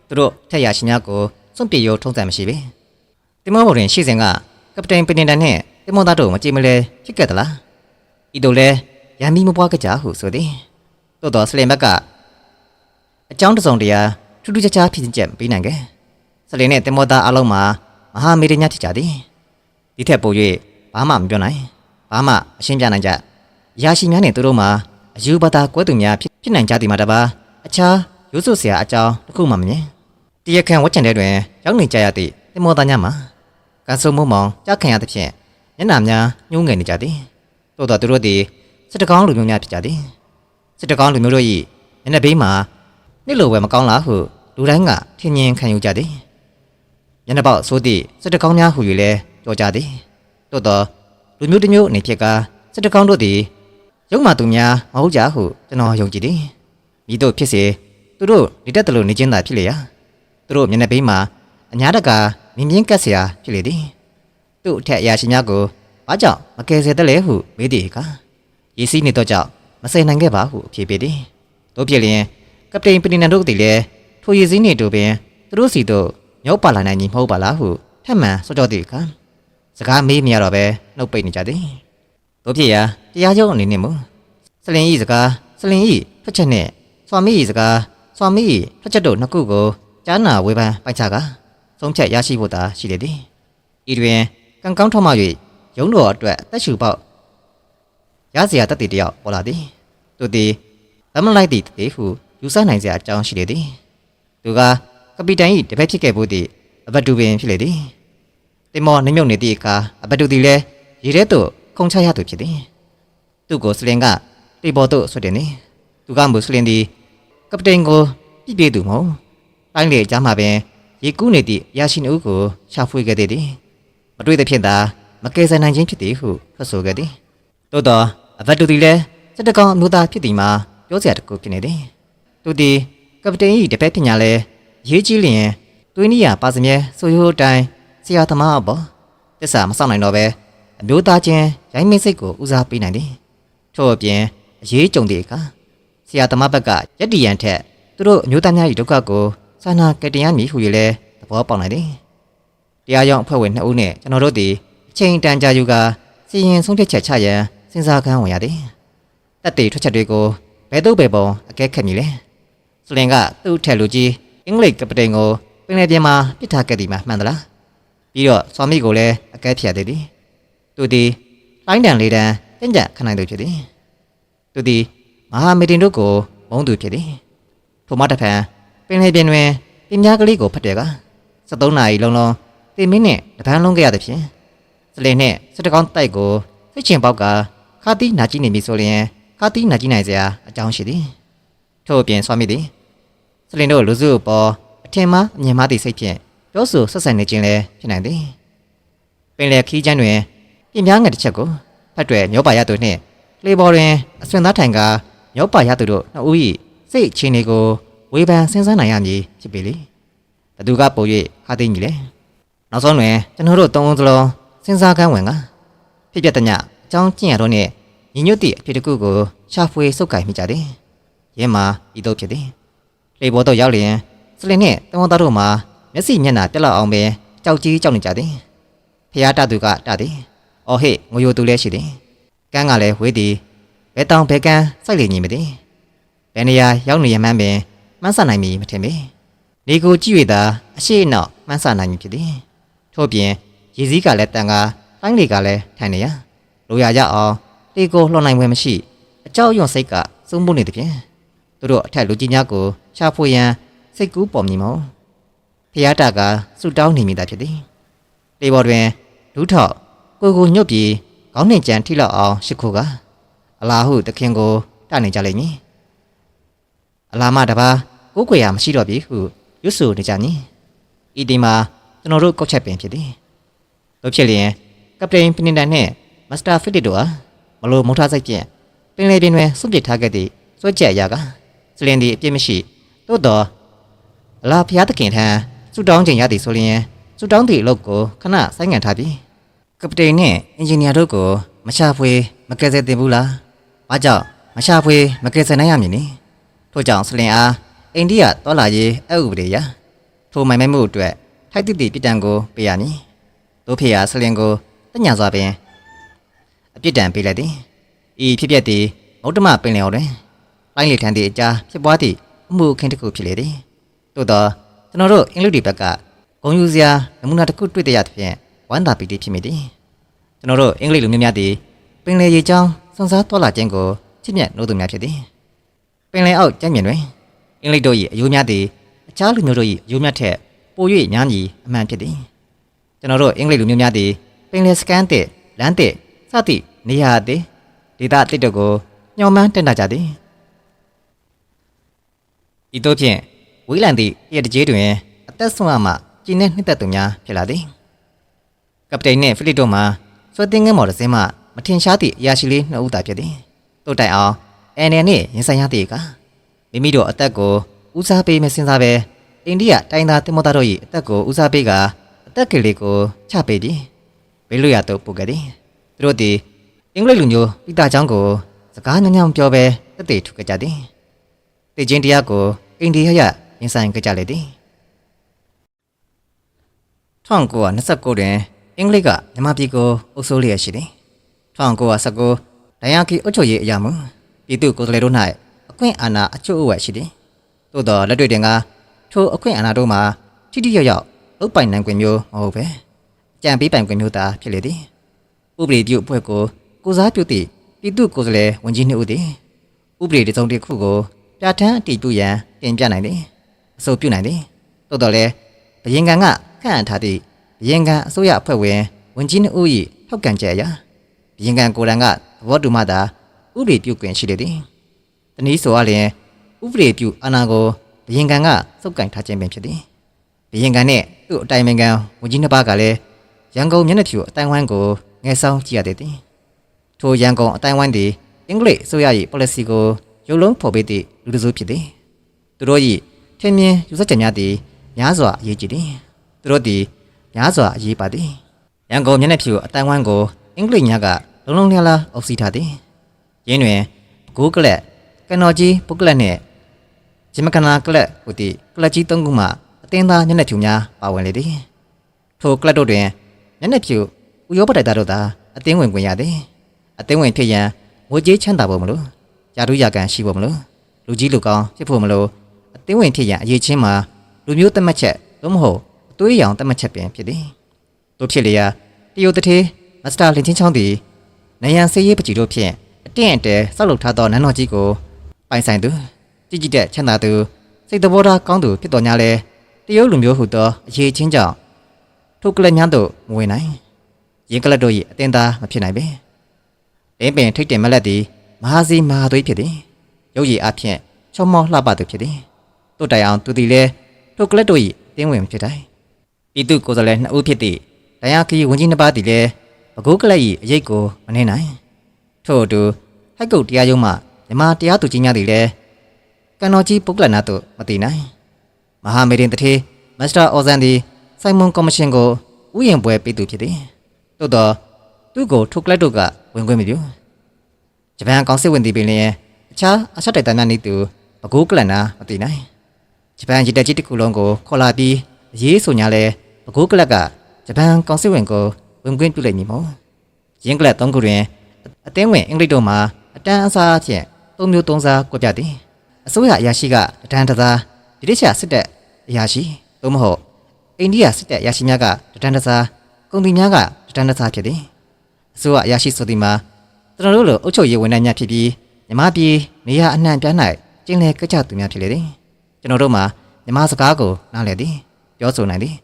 သူတို့ထက်ရရှိများကိုစွန့်ပြေရောထုံးစံမရှိပေတင်မောဘော်တွင်ရှိစဉ်ကကပတိန်ပင်တင်တန်နှင့်တင်မောသားတို့မကြည်မလဲဖြစ်ခဲ့သလားဤတို့လဲရန်မီမပွားကြကြဟုဆိုသည်သို့တော်စလင်ဘက်ကအကြောင်းတစ်စုံတရာထူးထူးခြားခြားဖြစ်ခြင်းချက်ပေးနိုင်ခဲ့။စလင်နဲ့တင်မောသားအလုံးမှာမဟာမေရညဖြစ်ကြသည်။ဒီထက်ပို၍ဘာမှမပြောနိုင်။ဘာမှအရှင်းပြနိုင်ကြ။ ရာရှိများနဲ့သူတို့မှာအယူဘာသာကွဲသူများဖြစ်နိုင်ကြသည်မှာတပါအခြားရိုးစုဆရာအကြောင်းတစ်ခုမှမမြင်တရားခံဝတ်ချင်တဲ့တွင်ရောက်နေကြရသည့်တင်မောသားများမှာကန်ဆုံမုံမောင်ကြားခံရသဖြင့်မျက်နှာများညှိုးငယ်နေကြသည်သို့တော်သူတို့သည်စစ်တကောင်းလူမျိုးများဖြစ်ကြသည်စစ်တကောင်းလူမျိုးတို့၏မျက်နှာဘေးမှာနှစ်လိုပဲမကောင်းလားဟုလူတိုင်းကထင်မြင်ခံယူကြသည်မျက်နှာပေါက်ဆိုသည့်စစ်တကောင်းများဟု၍လည်းကြော်ကြသည်သို့တော်လူမျိုးတစ်မျိုးအနေဖြင့်ကစစ်တကောင်းတို့သည် ရုံမှသူများမဟုတ်ကြဟုကျွန်တော်ယုံကြည်သည်မိတို့ဖြစ်စေသူတို့နေတတ်တယ်လို့နေချင်းသာဖြစ်လေရာသူတို့မျက်နှာဘေးမှာအညာတကာမြင်းမြင်းကက်เสียဖြစ်လေသည်သူ့အထက်အရာရှိများကိုဘာကြောင့်မကယ်ဆယ်တယ်လဲဟုမေးသည်ကရေစီးနေတော့ကြောင့်မဆယ်နိုင်ခဲ့ပါဟုအဖြေပေးသည်တို့ဖြစ်လျင် ကပတိန်ပနီနန်တို့သည်လည်းထိုရည်စည်းနေတူပင်သူတို့စီတို့ညောပါလာနိုင်ကြီးမဟုတ်ပါလားဟုထက်မှန်စောကြောသည့်အခါစကားမေးမရတော့ပဲနှုတ်ပိတ်နေကြသည် တို့ဖြစ်ရာတရားချုပ်အနေနဲ့မူစလင်ဤစကားစလင်ဤဖက်ချက်နဲ့စွာမီဤစကားစွာမီဤဖက်ချက်တို့နှစ်ခုကိုကြားနာဝေဖန်ပိုက်ချကသုံးချက်ရရှိဖို့သာရှိလေသည်ဤတွင်ကံကောင်းထောက်မှ၍ရုံးတော်အတွက်အသက်ရှူပေါက်ရစရာတက်တည်တယောက်ပေါ်လာသည်သူသည်ဗမလိုက်သည့်တည်းဟုယူဆနိုင်စရာအကြောင်းရှိလေသည်သူကကပီတန်၏တပည့်ဖြစ်ခဲ့ဖို့သည့်အဘတူပင်ဖြစ်လေသည်တင်မောနှမြုပ်နေသည့်အခါအဘတူသည်လည်းရေထဲသို့ ခုန်ချရသူဖြစ်သည်သူ့ကိုစလင်ကတေပေါ်သို့ဆွတ်တင်သည်သူကမူစလင်သည်ကပတိန်ကိုပြည့်ပြည့်သူမဟုတ်တိုင်းလေအကြမ်းမှာပင်ရေကူးနေသည့်ရရှိနှုတ်ကိုရှာဖွေခဲ့သည်မတွေ့သဖြင့်သာမကယ်ဆယ်နိုင်ခြင်းဖြစ်သည်ဟုထွက်ဆိုခဲ့သည်သို့သောအဘတ်တူသည်လည်းစက်တကောင်အမျိုးသားဖြစ်သည်မှာပြောစရာတစ်ခုဖြစ်နေသည်သူသည်ကပတိန်၏တပည့်ပညာလည်းရေးကြီးလျင်တွင်းနီးရပါစမြဲဆိုရိုးတိုင်းဆရာသမားအပေါ်တစ္ဆာမဆောင်နိုင်တော့ပဲ အမျိုးသားချင်းရိုင်းမင်းစိတ်ကိုဦးစားပေးနိုင်သည်ထို့အပြင်အရေးကြုံသည့်အခါဆရာသမားဘက်ကရက်တီရန်ထက်သူတို့အမျိုးသားများ၏ဒုက္ခကိုစာနာကယ်တင်ရမည်ဟု၍လည်းသဘောပေါက်နိုင်သည်တရားရုံးအဖွဲ့ဝင်2ဦးနဲ့ကျွန်တော်တို့သည်အချိန်တန်ကြာယူကာစီရင်ဆုံးဖြတ်ချက်ချရန်စဉ်းစားခန်းဝင်ရသည်တက်တေထွက်ချက်တွေကိုဘယ်သို့ပဲပုံအကဲခတ်မည်လဲစလင်ကသူ့ထက်လူကြီးအင်္ဂလိပ်ကပတိန်ကိုပင်လယ်ပြင်မှာပစ်ထားခဲ့သည်မှာမှန်သလားပြီးတော့ဆွာမိကိုလည်းအကဲဖြတ်သေးသည် သူသည်တိုင်းတန်လေးတန်းတင့်ကြံခနိုင်သူဖြစ်သည်သူသည်မဟာမီတင်တို့ကိုမုန်းသူဖြစ်သည်ထိုမှတစ်ဖန်ပင်လယ်ပြင်တွင်ပင်များကလေးကိုဖတ်တယ်က73နာရီလုံးလုံးတင်မင်းနဲ့တပန်းလုံးခဲ့ရသဖြင့်စလင်နဲ့စက်တကောင်းတိုက်ကိုစိတ်ချင်ပေါက်ကခါတီးနာကြည့်နေပြီဆိုရင်ခါတီးနာကြည့်နိုင်စရာအကြောင်းရှိသည်ထို့အပြင်ဆွာမိသည်စလင်တို့လူစုအပေါ်အထင်မှားအမြင်မှားသည့်စိတ်ဖြင့်ပြောဆိုဆက်ဆံနေခြင်းလည်းဖြစ်နိုင်သည်ပင်လယ်ခီးချမ်းတွင် ပြင်ပြားငယ်တစ်ချက်ကိုဖတ်တွယ်မျောပါရသူနှင့်လေဘော်တွင်အဆွင်သားထိုင်ကမျောပါရသူတို့နှစ်ဦး၏စိတ်အခြေအနေကိုဝေဖန်စဉ်းစားနိုင်ရမည်ဖြစ်ပေလေဘသူကပို၍ခါသိညီလေနောက်ဆုံးတွင်ကျွန်တော်တို့သုံးဦးစလုံးစဉ်းစားကမ်းဝင်ကဖြစ်ပြတဲ့ညအကြောင်းကျင့်ရတော့နဲ့ညီညွတ်သည့်အဖြစ်တစ်ခုကိုရှာဖွေစုပ်ကိုင်မိကြသည်။ရင်းမှာဤသို့ဖြစ်သည်။လေဘော်တော့ရောက်လျင်စလင်နှင့်တဝန်သားတို့မှာမျက်စိမျက်နှာတက်လောက်အောင်ပင်ကြောက်ကြီးကြောက်နေကြသည်။ဖျားတသူကတသည်။ အော်ဟေ့ငိုယိုသူလည်းရှိသည်။ကန်းကလည်းဝေးသည်။ဘဲတောင်ဘဲကန်းစိုက်လေညီမသည်။ဘယ်နေရာရောက်နေရမှန်းပင်မှန်းဆနိုင်မည်မထင်ပေ။နေကိုကြည့်ရတာအရှိအနောက်မှန်းဆနိုင်မည်ဖြစ်သည်။ထို့ပြင်ရည်စည်းကလည်းတန်ကားတိုင်းလေကလည်းထိုင်နေရလိုရကြအောင်လေကိုလှော်နိုင်ွယ်မရှိအကြောက်ရွံ့စိတ်ကစုံမှုနေသည်ဖြင့်သူတို့အထက်လူကြီးများကိုရှာဖွေရန်စိတ်ကူးပေါ်မည်မို့ဖျားတာကဆူတောင်းနေမိတာဖြစ်သည်လေပေါ်တွင်ဒူးထောက် ကိုကိုညွတ်ပြီးခေါင်းနှင့်ကြံထိလောက်အောင်ရှိခိုးကအလာဟုတခင်ကိုတနေကြလိမ့်မည်အလာမတပါကိုယ်ကွယ်ရမရှိတော့ပြီဟုရွတ်ဆိုနေကြမည်ဤဒီမှာကျွန်တော်တို့ကောက်ချက်ပင်ဖြစ်သည်တို့ဖြစ်လျင်ကပတိန်ပနင်တန်နှင့်မစ္စတာဖစ်တစ်တို့ဟာမလို့မုံထားစိတ်ဖြင့်ပင်လေပင်တွင်စွန့်ပစ်ထားခဲ့သည့်စွဲချက်အရာကစလင်ဒီအပြစ်မရှိသို့တော်အလားဖျားသခင်ထံဆူတောင်းခြင်းရသည်ဆိုလျင်ဆူတောင်းသည့်အလုပ်ကိုခဏဆိုင်းငံ့ထားပြီး ကပတိန်နှင့်အင်ဂျင်နီယာတို့ကိုမရှာဖွေမကယ်ဆယ်တင်ဘူးလား။ဘာကြောင့်မရှာဖွေမကယ်ဆယ်နိုင်ရမည်နည်းထို့ကြောင့်စလင်အားအိန္ဒိယတော်လာရေးအဥပဒေအရထိုမိုင်မဲမှုအတွက်ထိုက်တိတိပြစ်ဒဏ်ကိုပေးရမည်။တို့ဖေဟာဆလင်ကိုတညာစွာပင်အပြစ်ဒဏ်ပေးလိုက်သည်။ဤဖြစ်ပျက်သည်မௌတ္တမပင်လယ်ော်တွင်လိုင်းလေထန်သည့်အကြားဖြစ်ပွားသည့်အမှုအခင်းတစ်ခုဖြစ်လေသည်။သို့သောကျွန်တော်တို့အင်္ဂလိပ်တွေဘက်ကဂုံယူစရာနမူနာတစ်ခုတွေ့တဲ့ရသဖြင့်ဝမ်းသာပီတိဖြစ်မိသည်။ ကျွန်တော်တို့အင်္ဂလိပ်လူမျိုးများသည်ပင်လယ်ရေကြောင်းစွန်စားတော်လာခြင်းကိုချစ်မြတ်နိုးသူများဖြစ်သည်။ပင်လယ်အောက်ကျမ်းမြင်တွင်အင်္ဂလိပ်တို့၏အယိုးများသည်အခြားလူမျိုးတို့၏အယိုးများထက်ပို၍ညားညီအမှန်ဖြစ်သည်ကျွန်တော်တို့အင်္ဂလိပ်လူမျိုးများသည်ပင်လယ်စကန်တဲ့လမ်းတဲ့စသည့်နေရာသည်ဒေသအသစ်တို့ကိုညှော်မှန်းတက်တာကြသည်ဤသို့ဖြင့်ဝေးလံသည့်ရတကြီးတွင်အသက်ဆုံးအမှကျင်းနှင့်နှစ်သက်သူများဖြစ်လာသည်ကပတိန်နှင့်ဖိလစ်တို့မှ ဆွဲတင်ငန်းမော်တစ်စင်းမှမထင်ရှားသည့်အရာရှိလေးနှစ်ဦးသာဖြစ်သည်တို့တိုင်အောင်အန်နယ်နှင့်ရင်ဆိုင်ရသည့်အခါမိမိတို့အသက်ကိုဦးစားပေးမစင်စားပဲအိန္ဒိယတိုင်းသားတင်မောသားတို့၏အသက်ကိုဦးစားပေးကအသက်ကလေးကိုချပေးသည်ဘေးလွရတော့ပုတ်ကြသည်သူတို့သည်အင်္ဂလိပ်လူမျိုးပိတာချောင်းကိုစကားညံ့ညံ့ပြောပဲတက်တေထုတ်ကြသည်တေချင်းတရားကိုအိန္ဒိယရရင်ဆိုင်ကြကြလေသည်1929တွင် အင်္ဂလိပ်ကမြန်မာပြည်ကိုအုပ်စိုးလျက်ရှိသည်1919ဒိုင်ယာကီအုပ်ချုပ်ရေးအရာမူပြည်သူကိုယ်စားလှယ်တို့၌အခွင့်အာဏာအချို့အဝက်ရှိသည်သို့သောလက်တွေ့တင်ကထိုအခွင့်အာဏာတို့မှာထိထိရောက်ရောက်ဥပိုင်နိုင်ခွင့်မျိုးမဟုတ်ပဲကြံပေးပိုင်ခွင့်မျိုးသာဖြစ်လေသည်ဥပဒေပြုအဖွဲ့ကိုကိုစားပြုသည့်ပပြည်သူ့ကိုယ်စားလှယ်ဝန်ကြီးနှစ်ဦးသည်ဥပဒေတစ်စုံတစ်ခုကိုပြဋ္ဌာန်းအတည်ပြုရန်တင်ပြနိုင်သည်အဆိုပြုနိုင်သည်သို့တော်လည်းဘယင်ကန်ကခန့်အပ်ထားသည့် ဘယင်ကန်အစိုးရအဖွဲ့ဝင်ဝန်ကြီးနှစ်ဦး၏ထောက်ခံချက်အရဘယင်ကန်ကိုယ်တိုင်ကသဘောတူမှသာဥပဒေပြုခွင့်ရှိလေသည်တနည်းဆိုရလျင်ဥပဒေပြုအာဏာကိုဘယင်ကန်ကစုပ်ကိုင်ထားခြင်းပင်ဖြစ်သည်ဘယင်ကန်နှင့်သူ့အတိုင်ပင်ခံဝန်ကြီးနှစ်ပါးကလည်းရန်ကုန်မျက်နှာဖြူအတိုင်းဝိုင်းကိုငယ်ဆောင်ကြည့်ရသည်ထိုရန်ကုန်အတိုင်းဝိုင်းသည်အင်္ဂလိပ်အစိုးရ၏ policy ကိုရုပ်လုံးဖော်ပေးသည့်လူတစ်စုဖြစ်သည်သူတို့၏ထင်မြင်ယူဆချက်များသည်များစွာအရေးကြီးသည်သူတို့သည် များစွာအရေးပါသည်ရန်ကုန်မျက်နှာဖြူအတိုင်းဝိုင်းကိုအင်္ဂလိပ်များကလုံးလုံးလျားလားအုပ်စီးထားသည်ရင်းတွင်ဂိုးကလက်ကနော်ကြီးပုတ်ကလက်နှင့်ဂျမကနာကလက်ဟူသည့်ကလက်ကြီးသုံးခုမှအတင်းသားမျက်နှာဖြူများပါဝင်လေသည်ထိုကလက်တို့တွင်မျက်နှာဖြူဥရောပတိုက်သားတို့သာအတင်းဝင်ခွင့်ရသည်အသိဝင်ဖြစ်ရန်ငွေကြေးချမ်းသာဖို့မလို့ယာတုရကန်ရှိဖို့မလို့လူကြီးလူကောင်းဖြစ်ဖို့မလို့အသိဝင်ဖြစ်ရန်အရေးချင်းမှာလူမျိုးတတ်မှတ်ချက်သို့မဟုတ်အ သွေးရောင်တတ်မှတ်ချက်ပင်ဖြစ်သည်တို့ဖြစ်လျာတရုတ်တထေမစ္စတာလင်ချင်းချောင်းသည်နယံစေးရေးပကြီးတို့ဖြင့်အတင့်အတဲဆောက်လုပ်ထားသောနန်းတော်ကြီးကိုပိုင်ဆိုင်သူကြည်ကြည်တဲ့ချမ်းသာသူစိတ်တဘောထားကောင်းသူဖြစ်တော်냐လဲတရုတ်လူမျိုးဟုသောအရေးချင်းကြောင့်ထိုကလပ်များတို့မဝင်နိုင်ရင်ကလပ်တို့၏အတင်းသားမဖြစ်နိုင်ပေ။တင်းပင်ထိတ်တင်မလက်သည်မဟာစီမဟာသွေးဖြစ်သည်ရုပ်ရည်အဖြစ်ချောမောလှပသူဖြစ်သည်တို့တိုင်အောင်သူသည်လည်းထိုကလပ်တို့၏တင်းဝင်ဖြစ်တိုင်း ပြည်သူကိုယ်စားလှယ်နှစ်ဦးဖြစ်သည့်တရားခရီးဝန်ကြီးနှစ်ပါးသည်လည်းဘကိုးကလပ်၏အရေးကိုမနှင်းနိုင်ထို့အတူဟက်ကုတ်တရားရုံးမှမြမတရားသူကြီးများသည်လည်းကံတော်ကြီးပုဂ္ဂလနာတို့မသိနိုင်မဟာမေရင်တထေမစ္စတာအော်ဇန်သည်စိုင်မွန်ကော်မရှင်ကိုဥယျာဉ်ပွဲပေးသူဖြစ်သည်သို့တော့သူ့ကိုထိုကလပ်တို့ကဝင်ခွင့်မပြုဂျပန်ကောင်စစ်ဝင်သည်ပင်လျင်အခြားအချက်တိုက်တန်းများနည်းသူဘကိုးကလန်နာမသိနိုင်ဂျပန်ရည်တက်ကြီးတစ်ခုလုံးကိုခေါ်လာပြီးအရေးဆိုညာလဲ ဘကိုးကလက်ကဂျပန်ကောင်စစ်ဝင်ကိုဝင်ခွင့်ပြုလိုက်မည်မို့ရင်းကလတ်သုံးခုတွင်အသင်းဝင်အင်္ဂလိပ်တို့မှာအတန်းအစားအဖြစ်သုံးမျိုးသုံးစားကွက်ပြသည်အစိုးရအရာရှိကတဒန်းတစားဒီတိချစစ်တပ်အရာရှိသို့မဟုတ်အိန္ဒိယစစ်တပ်အရာရှိများကတဒန်းတစားကုန်သည်များကတဒန်းတစားဖြစ်သည်အစိုးရအရာရှိဆိုသည်မှာကျွန်တော်တို့လိုအုပ်ချုပ်ရေးဝန်ထမ်းများဖြစ်ပြီးမြမပြည်နေရာအနှံ့ပြား၌ကျင်းလဲကြကြသူများဖြစ်လေသည်ကျွန်တော်တို့မှာမြမစကားကိုနားလည်သည်ပြောဆိုနိုင်သည်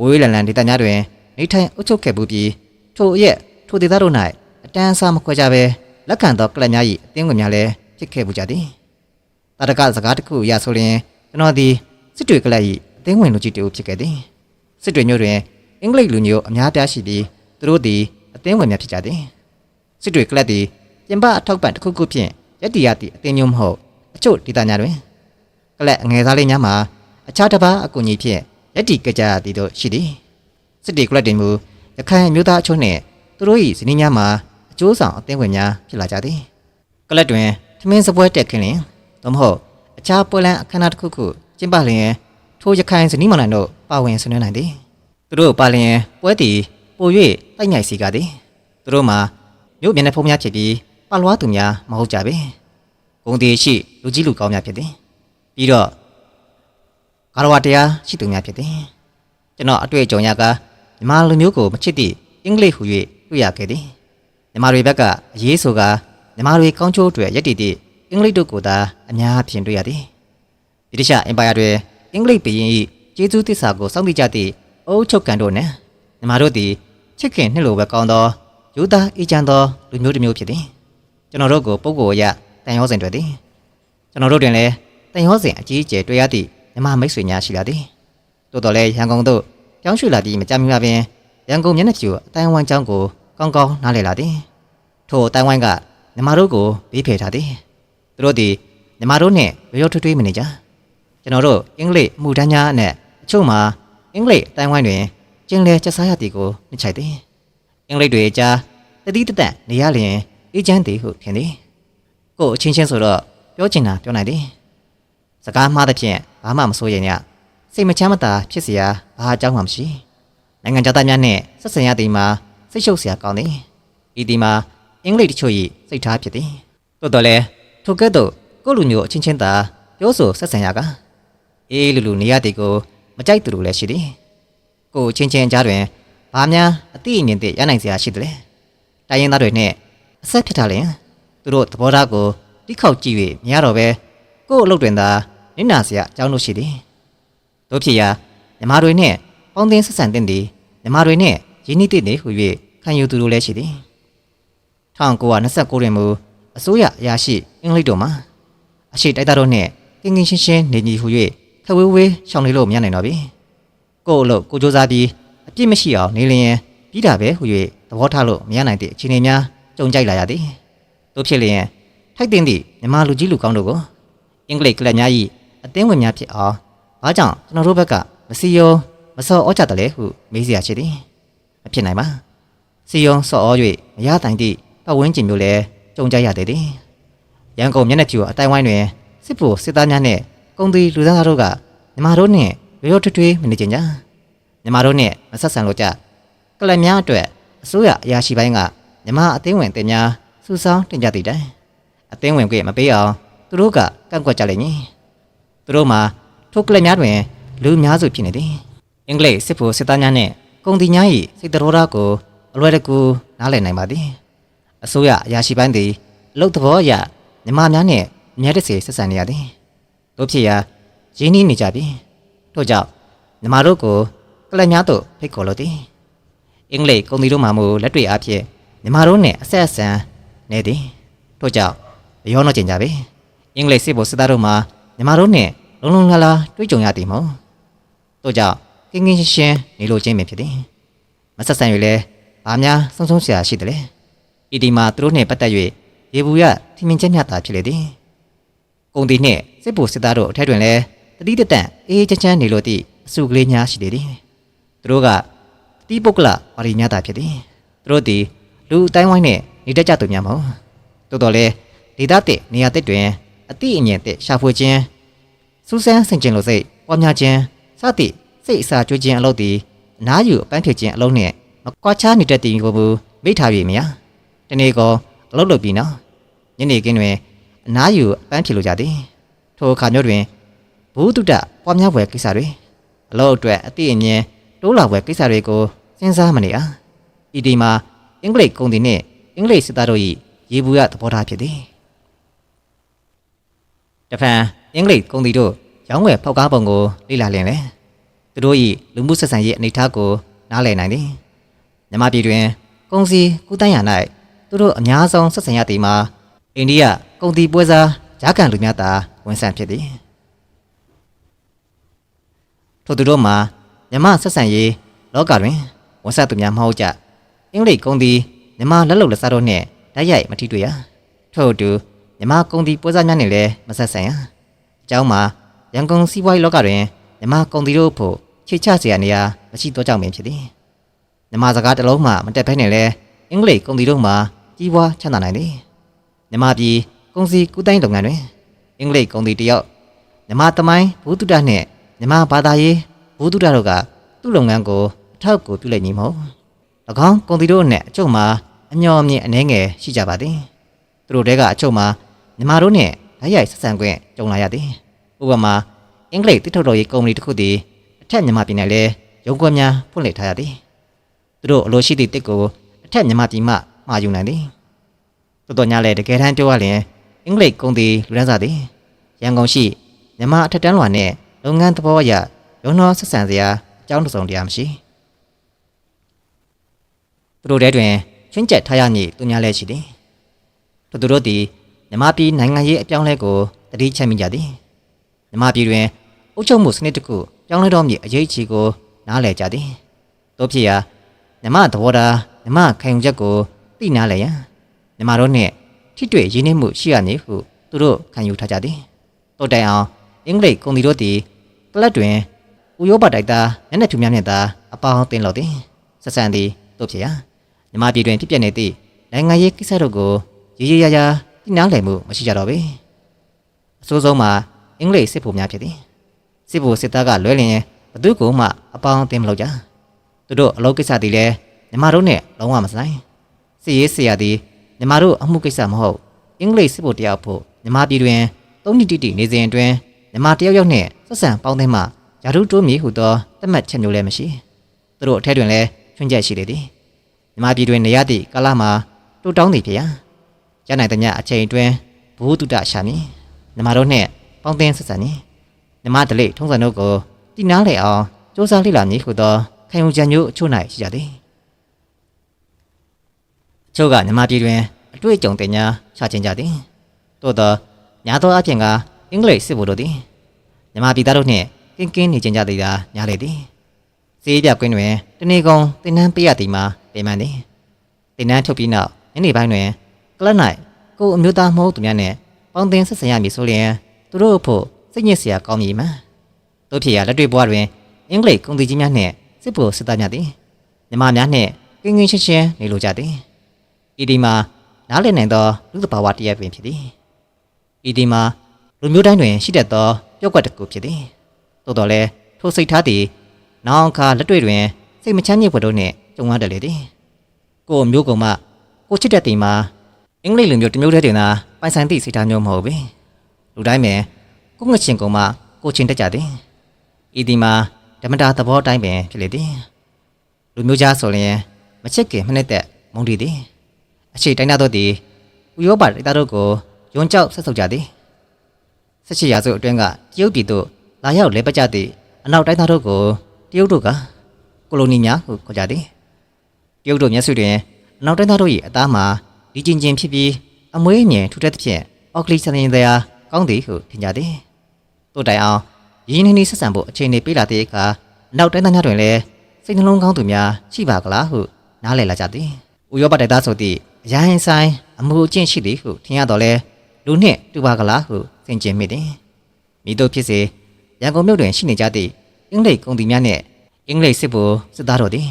ဝေးလန်လန်ဒေသများတွင်နေထိုင်အုပ်ချုပ်ခဲ့မှုပြီးထိုအရက်ထိုဒေသတို့၌အတန်းအစားမခွဲကြဘဲလက်ခံသောကလပ်များ၏အသင်းဝင်များလည်းဖြစ်ခဲ့မှုကြသည်တာရကစကားတစ်ခုအရဆိုရင်ကျွန်တော်သည်စစ်တွေကလပ်၏အသင်းဝင်လူကြီးတူဖြစ်ခဲ့သည်စစ်တွေမျိုးတွင်အင်္ဂလိပ်လူမျိုးအများပြားရှိပြီးသူတို့သည်အသင်းဝင်များဖြစ်ကြသည်စစ်တွေကလပ်သည်ပြင်ပအထောက်ပံ့တစ်ခုခုဖြင့်ရက်တီရသည့်အသင်းမျိုးမဟုတ်အချို့ဒေသများတွင်ကလပ်အငယ်သားလေးများမှာအခြားတစ်ပါးအကူအညီဖြင့် ရက်တီကြကြရသည်တို့ရှိသည်စစ်တွေကလပ်တင်မူရခိုင်မျိုးသားအချို့နှင့်သူတို့၏ဇနီးများမှာအကျိုးဆောင်အသင်းဝင်များဖြစ်လာကြသည်ကလပ်တွင်ထမင်းစပွဲတက်ခင်းလျင်သို့မဟုတ်အခြားပွဲလန်းအခမ်းအနားတစ်ခုခုကျင်းပလျင်ထိုရခိုင်ဇနီးမောင်နှံတို့ပါဝင်ဆင်နွှဲနိုင်သည်သူတို့ပါလျင်ပွဲသည်ပို၍တိုက်ငိုက်စီကားသည်သူတို့မှာမြို့မျက်နှာဖုံးများဖြစ်ပြီးပလွားသူများမဟုတ်ကြပဲဂုံတီရှိလူကြီးလူကောင်းများဖြစ်တယ်ပြီးတော့ ကာရဝတရားရှိသူများဖြစ်တယ်ကျွန်တော်အတွေ့အကြုံရကမြန်မာလူမျိုးကိုမချစ်သည့်အင်္ဂလိပ်ဟူ၍တွေ့ရခဲ့သည်မြန်မာတွေဘက်ကအရေးဆိုကမြန်မာတွေကောင်းချိုးတွေရက်တည်သည့်အင်္ဂလိပ်တို့ကိုသာအများဖြင့်တွေ့ရသည်ဗြိတိရှအင်ပါယာတွင်အင်္ဂလိပ်ဘုရင်၏ကျေးဇူးသစ္စာကိုစောင့်သိကြသည့်အုပ်ချုပ်ကန်တို့နှင့်မြန်မာတို့သည်ချစ်ခင်နှစ်လိုပဲကောင်းသောယူသားအေးချမ်းသောလူမျိုးတစ်မျိုးဖြစ်သည်ကျွန်တော်တို့ကိုပုဂ္ဂိုလ်အရတန်ရောစဉ်တွေ့သည်ကျွန်တော်တို့တွင်လည်းတန်ရောစဉ်အကြီးအကျယ်တွေ့ရသည့် မြမမိတ်ဆွေများရှိလာသည်တိုးတော်လည်းရန်ကုန်သို့ပြောင်းရွှေ့လာသည့်မကြမီမှာပင်ရန်ကုန်မျက်နှာကျူအတိုင်းဝိုင်းကျောင်းကိုကောင်းကောင်းနားလည်လာသည်ထိုအတိုင်းဝိုင်းကမြမတို့ကိုဘေးဖယ်ထားသည်သူတို့သည်မြမတို့နှင့်ရိုးရိုးထွေးထွေးမနေကြကျွန်တော်တို့အင်္ဂလိပ်အမှုတန်းများအနက်အချို့မှာအင်္ဂလိပ်အတိုင်းဝိုင်းတွင်ကျင်းလဲကျဆားရသည်ကိုနှိမ့်ချိုက်သည်အင်္ဂလိပ်တွေကြားတတိတတန့်နေရလျင်အေဂျင့်တွေဟုထင်သည်ကို့အချင်းချင်းဆိုတော့ပြောချင်တာပြောနိုင်သည် စကားမှားတဲ့ဖြင့်ဘာမှမစိုးရင်ညစိတ်မချမ်းမသာဖြစ်เสียဘာအကြောင်းမှမရှိနိုင်ငံသားများနှင့်ဆက်ဆံရသည်မှာစိတ်ရှုပ်เสียကောင်းသည်ဤဒီမှာအင်္ဂလိပ်တချို့၏စိတ်ထားဖြစ်သည်သို့တော်လည်းထိုကဲ့သို့ကိုယ့်လူမျိုးအချင်းချင်းသာပြောဆိုဆက်ဆံရကအေးလူလူနေရသည်ကိုမကြိုက်သူလူလည်းရှိသည်ကို့အချင်းချင်းကြားတွင် ဘာများအတိအမြင်သည့်ရနိုင်စရာရှိသလဲတိုင်းရင်းသားတွေနဲ့အဆက်ဖြစ်တာလင် သူတို့သဘောထားကိုတိခောက်ကြည့်၍မရတော့ပဲကို့အလုပ်တွင်သာ နင့်နာစရာအကြောင်းလို့ရှိသည်တို့ဖြစ်ရာညီမတွေနဲ့ပေါင်းသင်းဆက်ဆံတဲ့သည်ညီမတွေနဲ့ရင်းနှီးတဲ့နေဟူ၍ခံယူသူတို့လည်းရှိသည်1929တွင်မူအစိုးရအရာရှိအင်္ဂလိပ်တို့မှာအရှိတိုက်သားတို့နှင့်ကင်းကင်းရှင်းရှင်းနေညီဟူ၍ခဝေးဝေးရှောင်နေလို့မရနိုင်တော့ပြီကို့အလုပ်ကိုစ조사ပြီးအပြစ်မရှိအောင်နေလျင်ပြီးတာပဲဟူ၍သဘောထားလို့မရနိုင်တဲ့အခြေအနေများကြုံကြိုက်လာရသည်တို့ဖြစ်လျင်ထိုက်တင်သည့်မြမလူကြီးလူကောင်းတို့ကိုအင်္ဂလိပ်ကလပ်များ၏ အသင်းဝင်များဖြစ်အောင်ဘာကြောင့်ကျွန်တော်တို့ဘက်ကမစီယုံမစော်ဩကြတယ်လဲဟုမေးစရာရှိသည်မဖြစ်နိုင်ပါစီယုံစော်ဩ၍မရတိုင်သည့်ပတ်ဝန်းကျင်မျိုးလည်းကြုံကြရသေးသည်ရန်ကုန်မျက်နှာဖြူအတိုင်းဝိုင်းတွင်စစ်ဖို့စစ်သားများနှင့်ကုံသည်လူသားတို့ကမြမတို့နှင့်ရိုးရိုးထွေးထွေးမနေကြကြမြမတို့နှင့်မဆက်ဆံလို့ကြကလပ်များအတွက်အစိုးရအရာရှိပိုင်းကမြမအသင်းဝင်တင်များစူဆောင်းတင်ကြသည့်တိုင်အသင်းဝင်ကမပေးအောင်သူတို့ကကန့်ကွက်ကြလိမ့်မည် သူတို့မှာထိုကလပ်များတွင်လူများစုဖြစ်နေသည်အင်္ဂလိပ်စစ်ဖို့စစ်သားများနှင့်ကုံတီများ၏စိတ်တော်ဓာတ်ကိုအလွယ်တကူနားလည်နိုင်ပါသည်အစိုးရအရာရှိပိုင်းသည်အလုတ်သဘောအရမြမများနှင့်အများတစေဆက်ဆံနေရသည်တို့ဖြစ်ရာရင်းနှီးနေကြပြီထို့ကြောင့်မြမတို့ကိုကလပ်များသို့ဖိတ်ခေါ်လိုသည်အင်္ဂလိပ်ကုံတီတို့မှမူလက်တွေ့အားဖြင့်မြမတို့နှင့်အဆက်အဆံနေသည်ထို့ကြောင့်ရောနှောကျင်ကြပြီအင်္ဂလိပ်စစ်ဖို့စစ်သားတို့မှာ မြမတို့နှင့်လုံလုံလာလာတွေ့ကြုံရသည်မဟုတ်တို့ကြောင့်ကင်းကင်းရှင်းရှင်းနေလိုခြင်းပဲဖြစ်သည်မဆက်ဆံ၍လဲဘာများဆုံးဆုံးဆရာရှိတယ်လဲဤဒီမှာသူတို့နှင့်ပတ်သက်၍ရေဘူးရထင်မြင်ချက်များသာဖြစ်လေသည်ကုံတီနှင့်စစ်ဖို့စစ်သားတို့အထက်တွင်လဲတတိတတန့်အေးချမ်းချမ်းနေလို့သည့်အစုကလေးများရှိလေသည်သူတို့ကတီးပုတ်ကလပါရီများသာဖြစ်သည်သူတို့သည်လူအတိုင်းဝိုင်းနှင့်နေတတ်ကြသူများမဟုတ်တိုးတော်လဲဒေသတစ်နေရာတစ်တွင် အတိအမြင့်တစ်ရှာဖွေခြင်းစူးစမ်းဆင်ခြင်လို့စိတ်ပွားများခြင်းစသည့်စိတ်အစာကျွေးခြင်းအလုပ်သည်အနားယူအပန်းဖြေခြင်းအလုပ်နှင့်မကွာခြားနေတတ်သည်ကိုမူမိထားပြီမယားတနေ့ကောအလုပ်လုပ်ပြီနော်ညနေခင်းတွင်အနားယူအပန်းဖြေလိုကြသည်ထိုအခါမျိုးတွင်ဘုဒ္ဓတပွားများဝယ်ကိစ္စတွေအလုပ်အတွက်အတိအမြင့်တိုးလာဝယ်ကိစ္စတွေကိုစဉ်းစားမနေအားဤဒီမှာအင်္ဂလိပ်ကုန်သည်နှင့်အင်္ဂလိပ်စစ်သားတို့၏ရေဘူးရသဘောထားဖြစ်သည် တဖန်အင်္ဂလိပ်ကုန်သည်တို့ရောင်းဝယ်ဖောက်ကားပုံကိုလေ့လာလင်လေသူတို့၏လူမှုဆက်ဆံရေးအနေအထားကိုနားလည်နိုင်သည်မြမပြည်တွင်ကုန်စည်ကုသန်းရ၌သူတို့အများဆုံးဆက်ဆံရသည်မှာအိန္ဒိယကုန်သည်ပွဲစားဂျာကန်လူများသာဝန်ဆန့်ဖြစ်သည်ထို့သူတို့မှာမြမဆက်ဆံရေးလောကတွင်ဝန်ဆက်သူများမဟုတ်ကြအင်္ဂလိပ်ကုန်သည်မြမလက်လုံလက်စားတို့နှင့်တိုက်ရိုက်မထိတွေ့ရထို့အတူ မြမကုန်တီပွဲစားများနဲ့လည်းမဆက်ဆံရအကြောင်းမှာရန်ကုန်စီးပွားရေးလောကတွင်မြမကုန်တီတို့ဖို့ချေချစရာနေရာမရှိတော့ကြောင့်ပင်ဖြစ်သည်မြမစကားတစ်လုံးမှမတက်ဖဲနဲ့လည်းအင်္ဂလိပ်ကုန်တီတို့မှာကြီးပွားချမ်းသာနိုင်သည်မြမပြည်ကုန်စီကုတိုင်းလုပ်ငန်းတွင်အင်္ဂလိပ်ကုန်တီတယောက်မြမသမိုင်းဘုသူတနှင့်မြမဘာသာရေးဘုသူတတို့ကသူ့လုပ်ငန်းကိုအထောက်အကူပြုလိုက်နေမဟုတ်၎င်းကုန်တီတို့နဲ့အချုပ်မှာအမျှော်အမြင်အနှဲငယ်ရှိကြပါသည်သူတို့တဲကအချုပ်မှာ မြမတို့နှင့်ဓာတ်ရိုက်ဆက်ဆံခွင့်ကြုံလာရသည်ဥပမာအင်္ဂလိပ်တိထုတ်တော်ရေးကုမ္ပဏီတစ်ခုသည်အထက်မြန်မာပြည်၌လည်းရုံးခွဲများဖွင့်လှစ်ထားရသည်သူတို့အလိုရှိသည့်တစ်ကိုအထက်မြန်မာပြည်မှမှာယူနိုင်သည်တော်တော်များလည်းတကယ်တမ်းပြောရရင်အင်္ဂလိပ်ကုန်သည်လူဒန်းစားသည်ရန်ကုန်ရှိမြန်မာအထက်တန်းလွှာနှင့်လုပ်ငန်းသဘောအရရုံးတော်ဆက်ဆံစရာအကြောင်းတစ်စုံတရာမရှိသူတို့တဲတွင်ချွင်းချက်ထားရမည်သူများလည်းရှိသည်သူတို့သည် မြန်မာပြည်နိုင်ငံရေးအပြောင်းလဲကိုတတိချက်မိကြသည်မြန်မာပြည်တွင်အုပ်ချုပ်မှုစနစ်တစ်ခုပြောင်းလဲတော့မည်အရေးအကြီးကိုနားလည်ကြသည်တို့ဖြစ်ရာမြမသဘောထားမြမခံယူချက်ကိုသိနာလဲရန်မြမတို့နှင့်ထိတွေ့ရင်းနှီးမှုရှိရမည်ဟုသူတို့ခံယူထားကြသည်တို့တိုင်အောင်အင်္ဂလိပ်ကုန်သည်တို့သည်ကလပ်တွင်ဥရောပတိုက်သားမျက်နှာဖြူများနှင့်သာအပေါင်းအသင်းလို့သည်ဆက်ဆံသည်တို့ဖြစ်ရာမြမပြည်တွင်ဖြစ်ပျက်နေသည့်နိုင်ငံရေးကိစ္စတို့ကိုရေးရေးရရသိ နာလည်မှုမရှိကြတော့ပေအစိုးဆုံးမှာအင်္ဂလိပ်စစ်ဗိုလ်များဖြစ်သည်စစ်ဗိုလ်စစ်သားကလွဲလျင်ဘသူကိုမှအပေါင်းအသင်းမလုပ်ကြသူတို့အလုပ်ကိစ္စတည်လဲညီမတို့နဲ့လုံးဝမဆိုင်စစ်ရေးဆရာသည်ညီမတို့အမှုကိစ္စမဟုတ်အင်္ဂလိပ်စစ်ဗိုလ်တယောက်ဖို့ညီမပြည်တွင်သုံးနှစ်တိတိနေစဉ်အတွင်းညီမတယောက်ယောက်နှင့်ဆက်ဆံပေါင်းသင်းမှယာရုတိုးမီဟူသောတတ်မှတ်ချက်မျိုးလည်းမရှိသူတို့အထက်တွင်လည်းချွင်းချက်ရှိလေသည်ညီမပြည်တွင်နေရသည့်ကာလမှာတိုးတောင်းသည်ဖြစ်ရာ ရနိုင်တဲ့ညအချိန်အတွင်းဘုဟုတုတရှာမည်ညီမတို့နှင့်ပေါင်းသင်းဆက်ဆံမည်ညီမဒလိထုံးစံတို့ကိုတည်နာလေအောင်စ조사လေ့လာမည်ဟုသောခံယူချက်မျိုးအချို့၌ရှိကြသည်အချို့ကညီမပြည်တွင်အတွေ့အကြုံတင်ညာချခြင်းကြသည်သို့သောညာသောအပြင်ကအင်္ဂလိပ်စစ်ဗိုလ်တို့သည်ညီမပြည်သားတို့နှင့်ကင်းကင်းနေခြင်းကြသည်သာညာလေသည်စေးပြကွင်းတွင်တနေ့ကုန်တင်နန်းပေးရသည်မှာပေမှန်သည်တင်နန်းထုတ်ပြီးနောက်ညနေပိုင်းတွင် ကလပ်၌ကိုယ်အမျိုးသားမဟုတ်သူများနှင့်ပေါင်းသင်းဆက်ဆံရမည်ဆိုလျင်သူတို့အဖို့စိတ်ညစ်စရာကောင်းမည်မှာတို့ဖြစ်ရာလက်တွေ့ဘဝတွင်အင်္ဂလိပ်ကုန်သည်ကြီးများနှင့်စစ်ဗိုလ်စစ်သားများသည်မြမများနှင့်ကင်းကင်းရှင်းရှင်းနေလိုကြသည်ဤဒီမှာနားလည်နိုင်သောလူသဘာဝတရားပင်ဖြစ်သည်ဤဒီမှာလူမျိုးတိုင်းတွင်ရှိတတ်သောပြောက်ကွက်တစ်ခုဖြစ်သည်သို့တော်လည်းထိုစိတ်ထားသည်နောင်အခါလက်တွေ့တွင်စိတ်မချမ်းမြေ့ဖွယ်တို့နှင့်ကြုံရတတ်လေသည်ကိုယ်မျိုးကုံမှကိုချစ်တတ်သည်မှာ အင်္ဂလိပ်လူမျိုးတစ်မျိုးတည်းတွင်သာပိုင်ဆိုင်သည့်စိတ်ထားမျိုးမဟုတ်ပေလူတိုင်းပင်ကိုယ်ငှက်ချင်းကုံမှကိုချင်းတတ်ကြသည်ဤဒီမှာဓမ္မတာသဘောတိုင်းပင်ဖြစ်လေသည်လူမျိုးကြားဆိုလျင်မချစ်ခင်မနှစ်သက်မုန်းတီသည်အရှိတိုင်းသားတို့သည်ဥရောပဒေသတို့ကိုယွန်းကြောက်ဆက်ဆုပ်ကြသည်ဆက်ချစ်ရာစုအတွင်းကတရုတ်ပြည်သို့လာရောက်လဲပတ်ကြသည့်အနောက်တိုင်းသားတို့ကိုတရုတ်တို့ကကိုလိုနီများဟုခေါ်ကြသည်တရုတ်တို့မျက်စုတွင်အနောက်တိုင်းသားတို့၏အသားမှာ ဒီကျင်ကျင်ဖြစ်ပြီးအမွေးအမြင်ထူထပ်သဖြင့်အော်ကလီဆန်ရင်တရားကောင်းသည်ဟုထင်ကြသည်တို့တိုင်အောင်ရင်းနှီးနှီးဆက်ဆံဖို့အခြေအနေပေးလာတဲ့အခါအနောက်တိုင်းသားများတွင်လည်းစိတ်နှလုံးကောင်းသူများရှိပါကလားဟုနားလည်လာကြသည်ဥရောပတိုက်သားဆိုသည့်အရင်ဆိုင်အမှုအကျင့်ရှိသည်ဟုထင်ရတော့လဲလူနှင့်တူပါကလားဟုသင်ကျင်မိသည်မိတို့ဖြစ်စေရန်ကုန်မြို့တွင်ရှိနေကြသည့်အင်္ဂလိပ်ကုန်သည်များနှင့်အင်္ဂလိပ်စစ်ဗိုလ်စစ်သားတို့သည်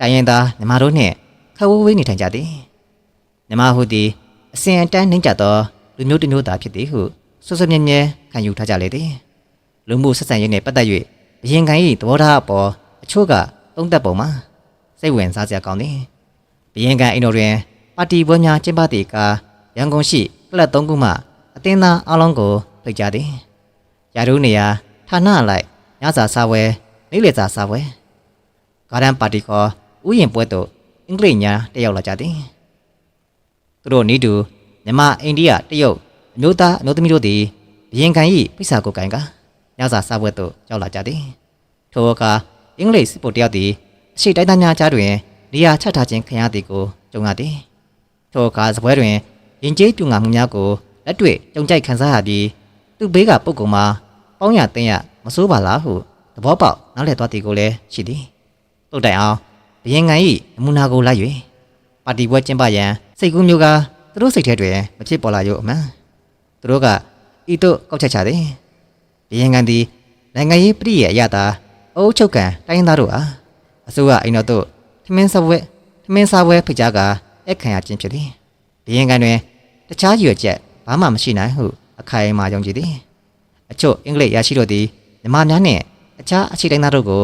တိုင်းရင်သားညီမတို့နှင့်ခဝဝေးနေထိုင်ကြသည် ညီမဟုသည်အစဉ်အတန်းနှိမ့်ကြသောလူမျိုးတစ်မျိုးသားဖြစ်သည်ဟုဆွဆွမြဲမြဲခံယူထားကြလေသည်လူမှုဆက်ဆံရေးနှင့်ပတ်သက်၍ဘရင်ခံ၏သဘောထားအပေါ်အချို့ကသုံးသက်ပုံမှာစိတ်ဝင်စားစရာကောင်းသည်ဘရင်ခံအိမ်တော်တွင်ပါတီပွဲများကျင်းပသည့်အခါရန်ကုန်ရှိကလပ်၃ခုမှအသင်းသားအလုံးကိုဖိတ်ကြားသည်ရာထူးနေရာဌာနအလိုက်ညစာစားပွဲနေ့လည်စာစားပွဲဂါရန်ပါတီခေါ်ဥယျာဉ်ပွဲသို့အင်္ဂလိပ်ညာတက်ရောက်လာကြသည် သူတို့နီးတူမြန်မာအိန္ဒိယတရုတ်အမျိုးသားအမျိုးသမီးတို့သည်ဘရင်ခံ၏ပိစာကိုကင်ကညစာစားပွဲသို့ရောက်လာကြသည်ထိုအခါအင်္ဂလိပ်စစ်ဗိုလ်တယောက်သည်အရှိတိုင်းသားများကြားတွင်နေရာချထားခြင်းခံရသည်ကိုကြုံရသည်ထိုအခါစပွဲတွင်ရင်ကျေးပြူငါမှုများကိုလက်တွေ့ကြုံကြိုက်ခံစားရပြီးသူ့ဘေးကပုဂ္ဂိုလ်မှာပေါင်းရတင်းရမစိုးပါလားဟုသဘောပေါက်နားလည်သွားသည်ကိုလည်းရှိသည်တို့တိုင်အောင်ဘရင်ငံ၏နမူနာကိုလိုက်၍ ပါတီပွဲကျင်းပရန်စိတ်ကူးမျိုးကသူတို့စိတ်ထဲတွင်မဖြစ်ပေါ်လာရုံအမှန်သူတို့ကဤသို့ကောက်ချက်ချသည်ဘရင်ငံသည်နိုင်ငံရေးပြည်ရဲ့အရသာအုပ်ချုပ်ကံတိုင်းရင်းသားတို့အားအစိုးရအိမ်တော်သို့ထမင်းစားပွဲထမင်းစားပွဲဖိတ်ကြားကအခမ်းရခြင်းဖြစ်သည်ဘရင်ကန်တွင်တခြားရွယ်ချက်ဘာမှမရှိနိုင်ဟုအခိုင်အမာယုံကြည်သည်အချို့အင်္ဂလိပ်ရရှိတို့သည်မြမများနှင့်အခြားအခြေတိုင်းသားတို့ကို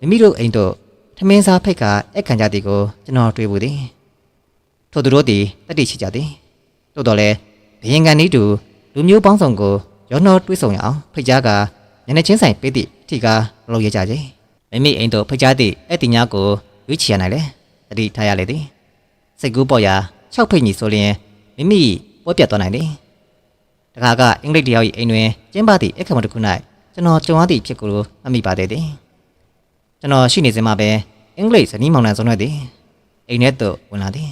မိမိတို့အိမ်တို့ထမင်းစားဖိတ်ကအခမ်းကြသည်ကိုကျွန်တော်တွေ့ဘူးသည် ထို့သူတို့သည်တတိရှိကြသည်သို့တော်လည်းဘရင်ကန်ဤတူလူမျိုးပေါင်းစုံကိုရောနှောတွေးဆုံရအောင်ဖိတ်ကြားကညနေချင်းဆိုင်ပေးသည့်အထီကလုပ်ရကြခြင်းမိမိအိမ်တို့ဖိတ်ကြားသည့်အဲ့ဒီများကိုရွေးချယ်ရနိုင်လေတတိထားရလေသည်စိတ်ကူးပေါ်ရာ၆ဖိတ်ညီဆိုလျင်မိမိပွဲပြတ်သွားနိုင်သည်တခါကအင်္ဂလိပ်တယောက်၏အိမ်တွင်ကျင်းပသည့်အခမ်းအနားတစ်ခု၌ကျွန်တော်ကြုံရသည့်ဖြစ်ကိုမမိပါသေးသည်ကျွန်တော်ရှိနေစဉ်မှာပဲအင်္ဂလိပ်ဇနီးမောင်နှံဆုံးရသည်အိမ်ထဲသို့ဝင်လာသည်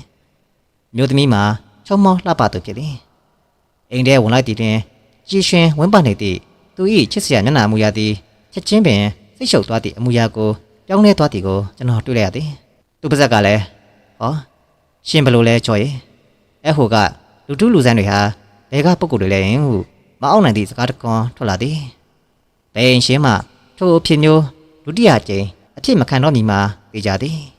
မြို့သမီးမှာချုံမောလှပသူဖြစ်သည်အိမ်ထဲဝင်လိုက်သည်တွင်ကြည်ရွှင်ဝင်းပနေသည့်သူ၏ချစ်စရာမျက်နှာမူရသည်ချက်ချင်းပင်စိတ်ရှုပ်သွားသည့်အမူအရာကိုပြောင်းလဲသွားသည်ကိုကျွန်တော်တွေ့လိုက်ရသည်သူပါဇက်ကလည်းဟောရှင်ဘယ်လိုလဲကြော်ရဲ့အဲ့ဟိုကလူတူးလူဆန်းတွေဟာဘယ်ကပုဂ္ဂိုလ်တွေလဲရင်ဟုမအောင်နိုင်သည့်စကားတကွန်ထွက်လာသည်ဘယ်ရင်ရှင်မှထိုအဖြစ်မျိုးဒုတိယကြိမ်အဖြစ်မခံတော့မီမှာပြေကြသည်